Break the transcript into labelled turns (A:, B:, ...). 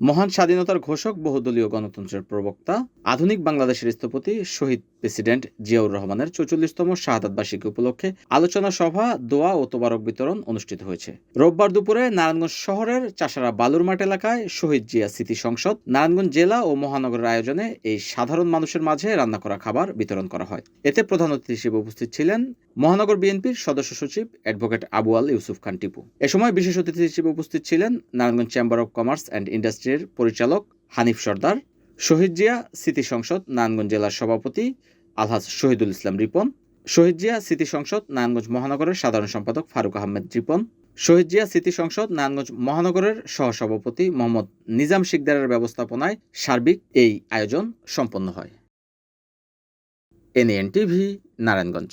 A: মহান স্বাধীনতার ঘোষক বহুদলীয় গণতন্ত্রের প্রবক্তা আধুনিক বাংলাদেশের স্থপতি শহীদ প্রেসিডেন্ট জিয়াউর রহমানের চৌচল্লিশতম শাহাদাত বার্ষিকী উপলক্ষে আলোচনা সভা, দোয়া ও তোবারক বিতরণ অনুষ্ঠিত হয়েছে। রোববার দুপুরে নারায়ণগঞ্জ শহরের চাষারা বালুরমাঠ এলাকায় শহীদ জিয়া স্মৃতি সংসদ, নারায়ণগঞ্জ জেলা ও মহানগরের আয়োজনে এই সাধারণ মানুষের মাঝে রান্না করা খাবার বিতরণ করা হয়। এতে প্রধান অতিথি হিসেবে উপস্থিত ছিলেন মহানগর বিএনপির সদস্য সচিব অ্যাডভোকেট আবু আল ইউসুফ খান টিপু। এ সময় বিশেষ অতিথি হিসেবে উপস্থিত ছিলেন Narayanganj chamber of commerce and ইন্ডাস্ট্রির পরিচালক হানিফ সর্দার শহীদ জিয়া স্মৃতি সংসদ, নারায়ণগঞ্জ জেলার সভাপতি আলহাজ শহীদুল ইসলাম রিপন। শহীদ জিয়া স্মৃতি সংসদ, নারায়ণগঞ্জ মহানগরের সাধারণ সম্পাদক ফারুক আহমেদ রিপন। শহীদ জিয়া স্মৃতি সংসদ, নারায়ণগঞ্জ মহানগরের সহসভাপতি মোহাম্মদ নিজাম শিকদারের ব্যবস্থাপনায় সার্বিক এই আয়োজন সম্পন্ন হয়। NN TV, Narayanganj.